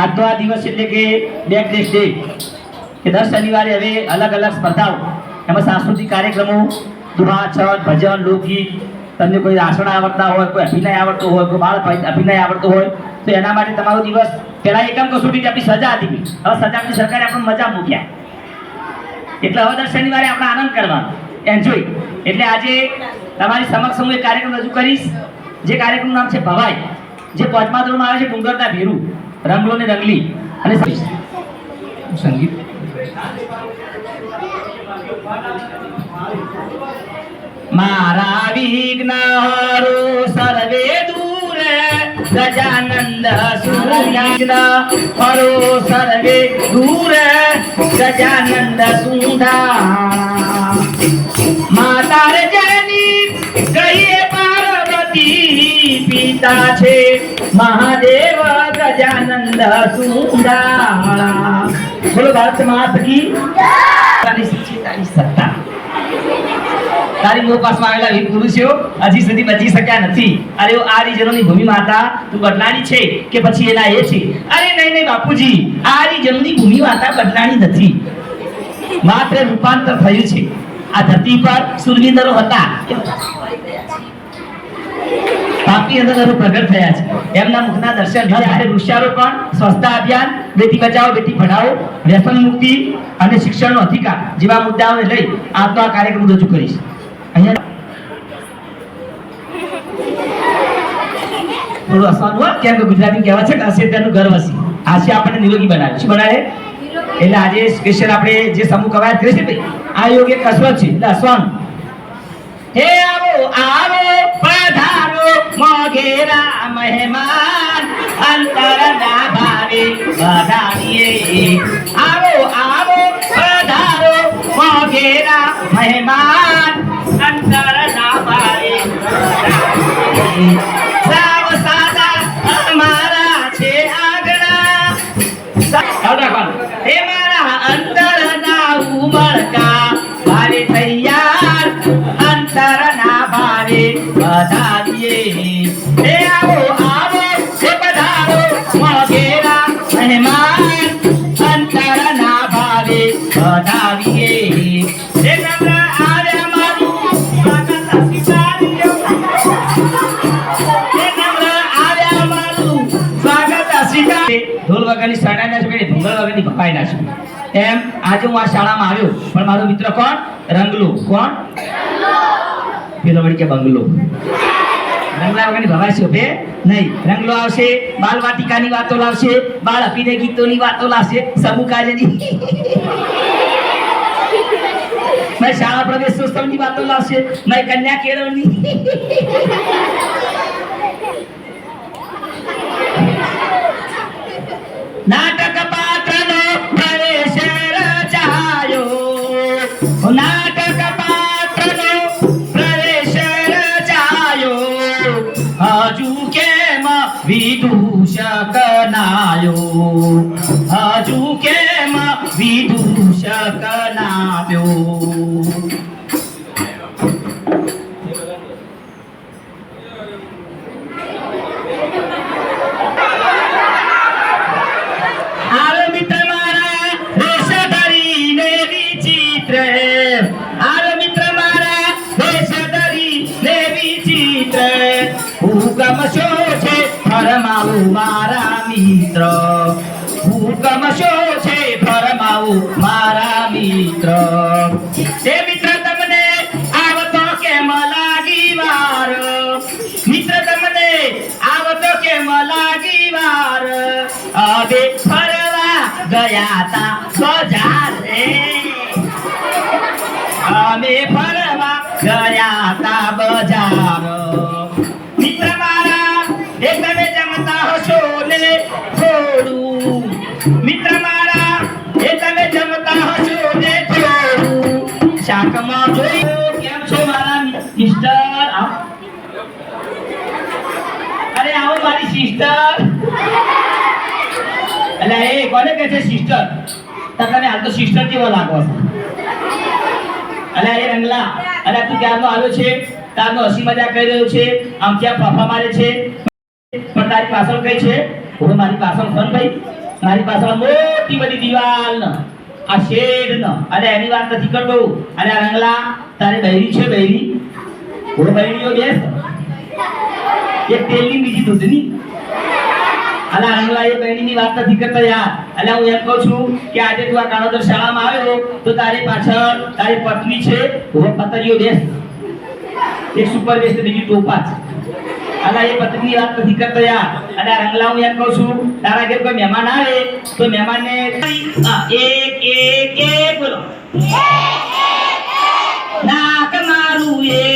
આજનો આ દિવસ એટલે કે બેક ડેશ ડે કે દર શનિવારે હવે અલગ અલગ સ્પર્ધાઓ. એમાં સાંસ્કૃતિક કાર્યક્રમો દુહા છત ભજન, લોકગીત, તમને કોઈ આસણ આવડતા હોય, કોઈ અભિનય આવડતો હોય, કોઈ બાળ અભિનય આવડતો હોય, તો એના માટે તમારો દિવસ પહેલા એકમ કસોટી આપણી સજા હતી. હવે સજા આપણી સરકારે આપણને મજા મૂક્યા. એટલે હવે દર શનિવારે આપણે આનંદ કરવાનો. એન્જોય એટલે આજે તમારી સમક્ષ હું એક કાર્યક્રમ રજૂ કરીશ. જે કાર્યક્રમનું નામ છે ભવાઈ. જે પાંચમા ધોરણમાં આવે છે, ડુંગરના ભેરું. રંગલો રંગલી અને સંગીત. મારા વિઘ્ન સર્વે દૂર, ગજાનંદ સુંદર હરો સર્વે દૂર, ગજાનંદ સુંદા માતા રે જનની કહીએ પાર્વતી પિતા છે, મહાદેવ ગજાનંદ સુંદા બોલો ભારત માત કી તારી સચ્ચી તારી સત્તા તારી મોહ પાસમાં આવેલા વીર પુરુષો હજી સુધી બચી શક્યા નથી અરે આ રીજનોની ભૂમિ માતા તું બદલાની છે કે પછી એના એ છે અરે નહીં નહીં બાપુજી આ હરિજનોની ભૂમિ માતા બદલાણી નથી માત્ર રૂપાંતર થયું છે આ ધરતી પર સુરવીંદરો હતા પાપી અંદરો પ્રગટ થયા છે. એમના મુખના દર્શન છે વૃક્ષારોપણ, સ્વચ્છતા અભિયાન, બેટી બચાવો, બેટી પઢાઓ વ્યસન મુક્તિ અને શિક્ષણનો અધિકાર જેવા મુદ્દાઓને લઈ આજનો આ કાર્યક્રમ રજૂ કરીશ. અહીંયા થોડું હસવાનું હોય, કેમ કે ગુજરાતી કહેવાય છે કે તેનું ગર્વ હશે હાસ્ય આપણને નિરોગી બનાવે. શું બનાવે? એટલે આજે સ્પેશિયલ આપણે જે સમૂહ કવાયત કરી છે ભાઈ, આ યોગ એક કસરત છે. એટલે હસવાનું હે આવો આવો પધારો મોઘેરા મહેમાન અંતરના ભાવે વધારીએ આવો આવો પધારો મોઘેરા મહેમાન અંતરના ભાવે વધારીએ હે આવો આવો હે પધારો મોગેરા મહેમાન આવ્યા મારું સ્વાગત સ્વીકારજો. હે નમ્ર આવે મારું સ્વાગત સ્વીકારજો. ઢોલ વગરની શરણાઈ ના છે ભૂંગળ વગરની ભપાઈ ના એમ આજે હું આ શાળામાં આવ્યો, પણ મારો મિત્ર કોણ? રંગલું. કોણ? વળી કે બંગલો. રંગલા વગરની ભવાઈ શોભે નહીં. રંગલો આવશે બાલ વાટિકાની વાતો લાવશે બાળ અભિનય ગીતોની વાતો લાવશે સમૂહ કાર્યની મેં શાળા પ્રવેશોત્સવની વાતો લાવશે, મેં કન્યા કેળવણી. નાટક કેમ વિદૂષક નાયો હજુ કેમ વિદૂષક ફરમાવું મારા મિત્ર. હુકમ શો છે ફરમાવું મારા મિત્ર? તે મિત્ર, તમને આવતો કેમ લાગી વાર? મિત્ર, તમને આવતો કેમ લાગી વાર? હવે ફરવા ગયા તા બજારે અમે ફરવા ગયા તા બજાર મિત્ર મારા એ તમે જમતા હશો ને અરે, આવો મારી સિસ્ટર તો સિસ્ટર છો? તારનો હસી મજા કરી રહ્યો છે? આમ ક્યાં ફાફા મારે છે? પણ તારી પાછળ કઈ છે? મારી પાછળ ફોન ભાઈ. મારી પાસે મોટી બધી દિવાલ આ શેડ ન અને એની વાત નથી કરતો. અને આ રંગલા, તારી બૈરી છે, બૈરી? હું બૈરીઓ બેસ. એક તેલની બીજી દૂધની. આ રંગલા, એ બૈરીની વાત નથી કરતો યાર. એટલે હું એમ કહું છું કે આજે તું આ કાણોદર શાળામાં આવ્યો તો તારી પાછળ તારી પત્ની છે. હું પતરીઓ બેસ. એક સુપર બેસ, બીજી ટોપા છે. અલા એ પત્ની વાત નથી કરતો યાર. અને આ રંગલા હું એમ કહું છું તારા ઘેર કોઈ મહેમાન આવે તો મહેમાનને એક એક એક બોલો. ના મારું એક.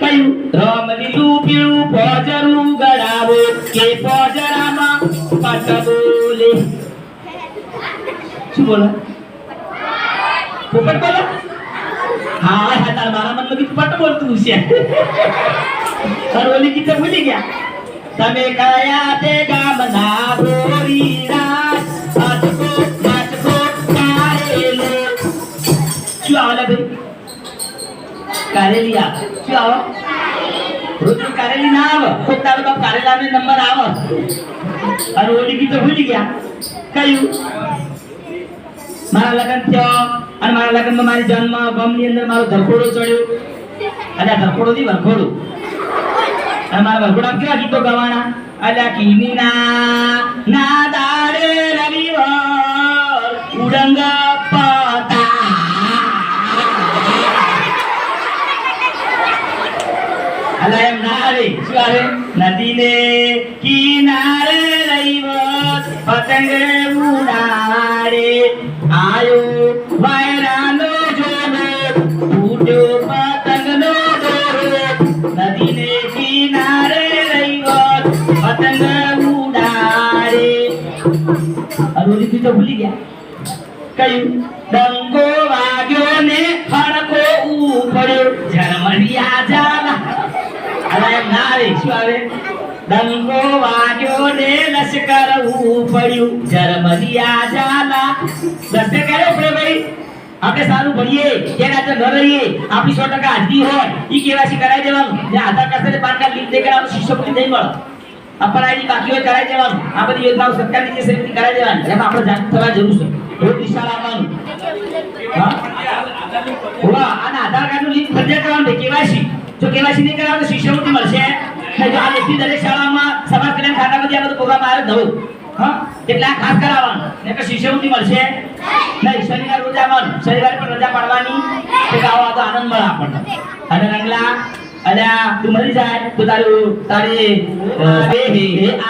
કયું? રમ લીલું પીળું પોજરું ગળાવો, કે પોજરામાં પટ બોલે શું બોલો? પોપટ બોલો? હા હા તાર મારા મનમાં ગીત પટ બોલતું છે તાર ઓલી ગીત ભૂલી ગયા. તમે કયા તે ગામના બોરી કારેલી શું આવે? રોજ કારેલી ના આવે. કોક તારો બાપ કારેલા ને નંબર આવે. અને ઓલી ગીતો ભૂલી ગયા. કયું? મારા લગ્ન થયો અને મારા લગ્નમાં મારી જન્મ ગમની અંદર મારો ધરખોડો ચડ્યો. અને આ ધરખોડો થી વરખોડો અને મારા વરખોડા કેવા ગીતો ગાવાના? અલ્યા કિની ના દાડે રવિવાર ઉડંગ પતા નદીને કિનારે રહીવત પતંગ ઉડાડે. આયો વાયરાનો જોડો, ઉડ્યો પતંગનો દોરો નદીને કિનારે રહીવત પતંગ ઉડાડે. અરુણી તું ભૂલી ગયા. કયું? ડંગો વાગ્યો ને ખડકો ઉપડ્યો. ઝરમરિયા જાલા ડંગો વાગ્યો ને લશ્કર ઉપડ્યું. ઝરમરિયા જાલા લશ્કર ક્યારે ઉપડે ભાઈ? આપણે સારું ભણીએ. કે રાતે ન રહીએ. આપણી સો ટકા હાજરી હોય. એ કેવાસી કરાવી દેવાનું. ને આધાર કાર્ડ સાથે પાન કાર્ડ લીક દે કરાવવાનું શિષ્યવૃત્તિ નહીં મળે. અપરાધી બાકી હોય કરાવી દેવાનું. આ બધી યોજનાઓ સરકારની જે સમિતિ કરાવી દેવાની. એમાં આપણે જાણ થવા જરૂર છે. રોજ નિશાળ આવવાનું હા? આધાર કાર્ડનું લિંક ફરજિયાત કરવાનું કેવાસી જો કેવાયસી કરાવે તો શિષ્યવૃત્તિ મળશે. નહીં જો આ વ્યક્તિ દરેક શાળામાં સમાજ કલ્યાણ ખાતામાંથી આ બધો પ્રોગ્રામ આવે નવો. હા? એટલે આ ખાસ કરાવવાનું. એટલે શિષ્યવૃત્તિ મળશે. નહીં, શનિવાર રોજા આવવાનું શનિવારે પણ રજા પાડવાની. કે આવો આ તો આનંદ મળે આપણને. અને રંગલા અને તું મરી જાય તો તારું, તારી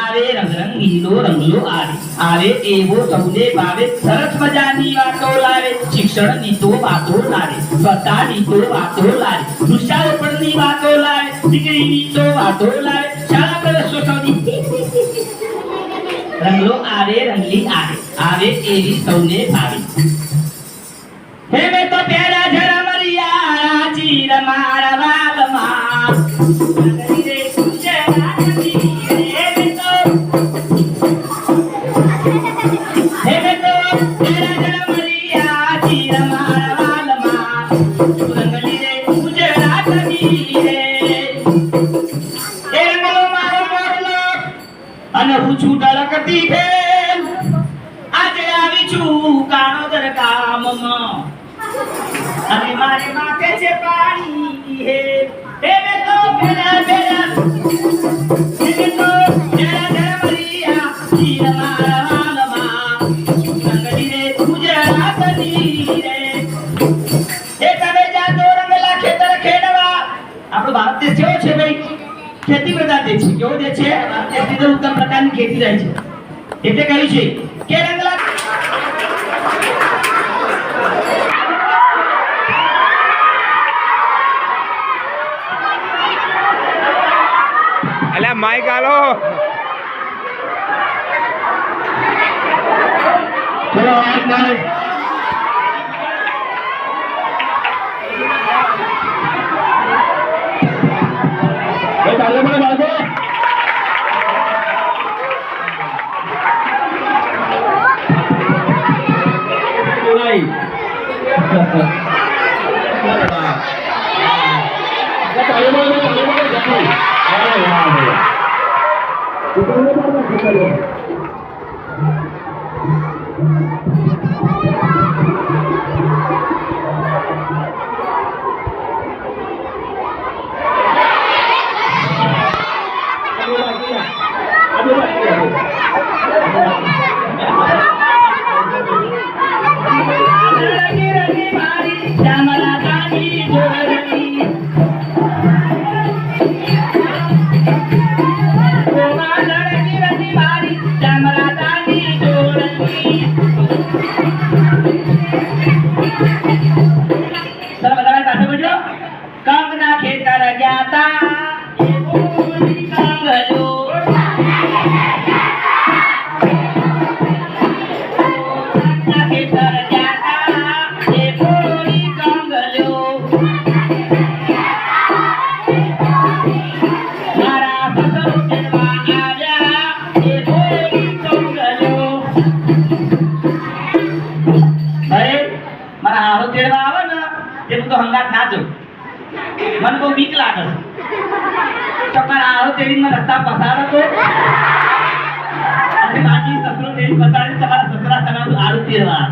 આવે રંગ રંગીલો આવે. આવે એવો સૌને ભાવે. સરસ મજાની વાતો લાવે, શિક્ષણની તો વાતો લાવે સ્વતાની તો વાતો લાવે, વૃક્ષારોપણની વાતો લાવે, દીકરીની તો વાતો લાવે, શાળા પ્રવેશોત્સવની. રંગલો આવે, રંગલી આવે આવે એવી સૌને ભાવે. હે મેં તો પેલા જરા મરિયા રાજી મારા અને મારી માથે છે પાણી હે હે તો પેલા પેલા હે તો પેલા ધરમરિયા ભારત દેશ કેવો છે ભાઈ? ખેતી પ્રધાન દેશ છે. કેવો દેશ છે? ભારત દેશની અંદર ઉત્તમ પ્રકારની ખેતી થાય છે. એટલે કહ્યું છે કે રંગલા અલ્યા માઈક આલો. ચલો વાત કરે અરે મારા હારો તેડવા આવે ને તે તો હંગાત ના જઉં મને બહુ બીક લાગે છે. તો આવો હારો તેડીને રસ્તા પસાર હતો અને બાકી સસરો તેવી પસારી તમારા સસરા તમારું હારું તેરવા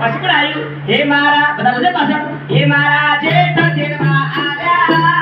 પછી પણ આવ્યું હે મારા, બધા બોલે પાછળ, હે મારા જે તેડવા આવ્યા.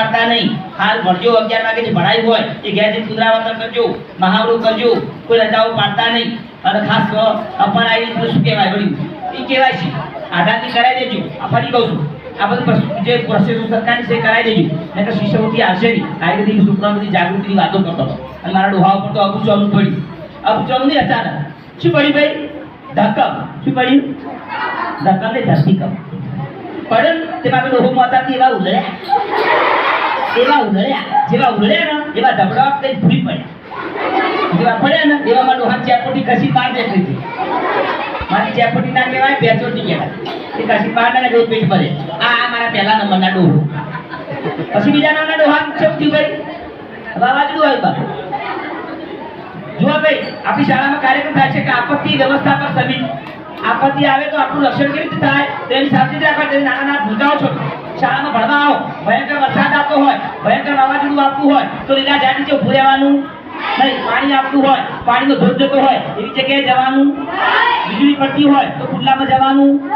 પાડતા નહીં. હાલ ભણજો અગિયાર વાગે જે ભણાઈ હોય, એ ઘેરથી પુનરાવર્તન કરજો, મહાવરું કરજો, કોઈ રજાઓ પાડતા નહીં. અને ખાસ આવી શું કહેવાય વળી? એ કહેવાય છે, આધારથી કરાવી દેજો. આ ફરી કહું છું, આ બધું જે પ્રોસેસ સરકારની છે કરાવી દેજો. નહીં તો શિષ્યવૃત્તિ આવશે નહીં. આ બધી શુક્રવૃત્તિ જાગૃતિની વાતો કરતો હતો. અને મારા ડોહા ઉપર તો અબુ ચાલુ પડ્યું અબુ ચાલુ નહીં અચાનક. શું પડ્યું ભાઈ? ધક્કમ. શું પડ્યું ધક્કમ ને ધરતીકમ. પડ્યો ને તેમાં પેલું ડોહો મોતાથી એવા ઉલળ્યા એવા ઉલળ્યા જેવા ઉલળ્યા ને, એવા ધબડા કઈ ભૂલી પડ્યા જેવા પડ્યા ને એવામાં ડોહા ચેપોટી કસી બહાર નીકળી હતી. મારી ચેપોટી ના કહેવાય બેચોટી કહેવાય. એ કસી બહાર ના જો પેટ ભરે. આ મારા પહેલા નંબરના ડોહો. પછી બીજા નંબરના ડોહા થયું ભાઈ? વાવાઝોડું આવ્યું બાપુ. જુઓ ભાઈ, આપણી શાળામાં કાર્યક્રમ થાય છે કે આપત્તિ વ્યવસ્થાપક સમિતિ. આપત્તિ આવે તો આપણું રક્ષણ કેવી રીતે થાય? તેની સાવચેતી આપણે તેની નાના નાના ભૂલકાઓ છો. શાળામાં ભણવા આવો. ભયંકર વરસાદ આવતો હોય, ભયંકર વાવાઝોડું આવતું હોય, તો લીલા ઝાડ નીચે ઊભું રહેવાનું? નહીં, પાણી આવતું હોય, પાણીનો ધોધ જતો હોય, એવી જગ્યાએ જવાનું? વીજળી પડતી હોય, તો ખુલ્લામાં જવાનું?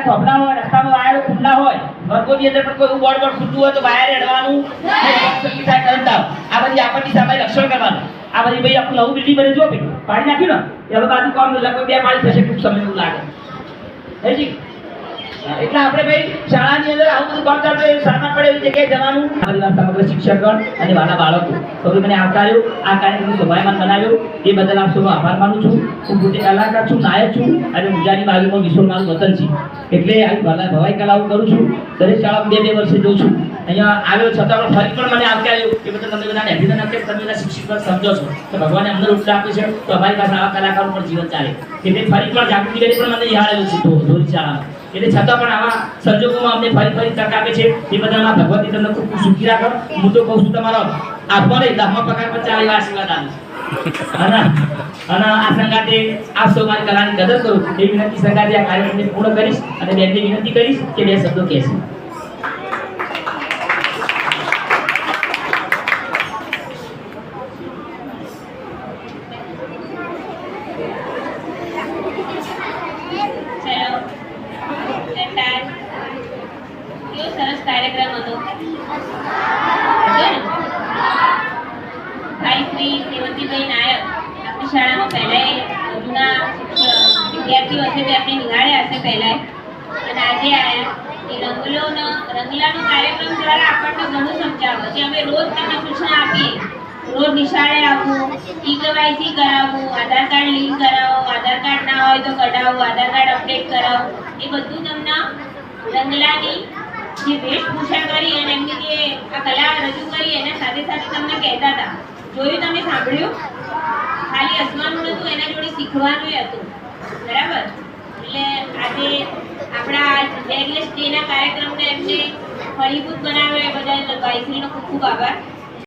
લાઇટના થોભલા હોય રસ્તામાં વાયરો ખુલ્લા હોય વર્ગોની અંદર પણ કોઈ બોર્ડ બોર્ડ ખુલ્લું હોય તો વાયર આવે. આ બધી આપત્તિ સામે રક્ષણ કરવાનું. આ બધી ભાઈ આપણું નવું બિલ્ડિંગ બને જો ભાઈ પાડી નાખ્યું ને? એ હવે બાજુ કામ લગભગ બે પાણી થશે ટૂંક સમય એવું લાગે. જી? એટલે આપણે ભાઈ શાળાની અંદર આવું બધું કામ ચાલતું શાળા પડે એવી જગ્યાએ જવાનું. આ સમગ્ર શિક્ષકગણ અને મારા બાળકો. સૌએ મને આવકાર્યો આ કાર્યક્રમ શોભાયમાન બનાવ્યો એ બદલ આપ સૌનો આભાર માનું છું. હું પોતે કલાકાર છું, નાયક છું અને ઉજાની બાજુમાં વિશ્વ મારું વતન છે. એટલે આવી ભવાઈ કલાઓ કરું છું. દરેક શાળા બે બે વર્ષે જોઉં છું. અહીંયા આવ્યો છતાં પણ ફરી પણ મને આવકાર્યો કે બધા તમે બધાને અભિનંદન આપે તમે બધા શિક્ષક સમજો છો. તો ભગવાને અમને ઉત્સાહ આપ્યો છે. તો અમારી પાસે આવા કલાકારો પણ જીવન ચાલે. એટલે ફરી પણ જાગૃતિ કરી પણ મને આવ્યું છે. ધોરી શાળામાં. એટલે છતાં પણ આવા સંજોગોમાં અમને ફરી ફરી તક આપે છે. એ બધામાં ભગવતી તમને ખૂબ ખૂબ સુખી રાખો. હું તો કહું છું તમારો આત્મા નહીં દસમા પ્રકાર પર ચાલે એવા આશીર્વાદ આવે અને આ સંગાતે આપ સૌ મારી કલાની કદર કરો એ વિનંતી સંગાતે આ કાર્યક્રમને પૂર્ણ કરીશ અને બેનને વિનંતી કરીશ કે બે શબ્દો કહેશે કાર્યક્રમ હતો હતો ને? ભાઈ શ્રી સેવંતીભાઈ નાયક આપણી શાળામાં પહેલા જૂના શિક્ષક- વિદ્યાર્થીઓ હશે તે આપણે નિહાળ્યા હશે પહેલા અને આજે આયા એ રંગલોનો રંગલાનો કાર્યક્રમ દ્વારા આપણને ઘણું સમજાવે કે અમે રોજ તમને સૂચના આપીએ રોજ નિશાળે આવવું ઈ કેવાયસી કરાવવું, આધાર કાર્ડ લિંક કરાવો, આધાર કાર્ડ ના હોય તો કઢાવો, આધાર કાર્ડ અપડેટ કરાવો. એ બધું તમને રંગલાની જે વેશભૂષા કરી અને એમની જે આ કલા રજૂ કરી એના સાથે સાથે તમને કહેતા હતા. જોયું તમે, સાંભળ્યું? ખાલી હસવાનું નતું, એના જોડે શીખવાનું હતું. બરાબર? એટલે આજે આપણા બેગલેસ ડેના કાર્યક્રમને એમને ફળીભૂત બનાવ્યો એ બદલ ભાઈશ્રીનો ખૂબ ખૂબ આભાર.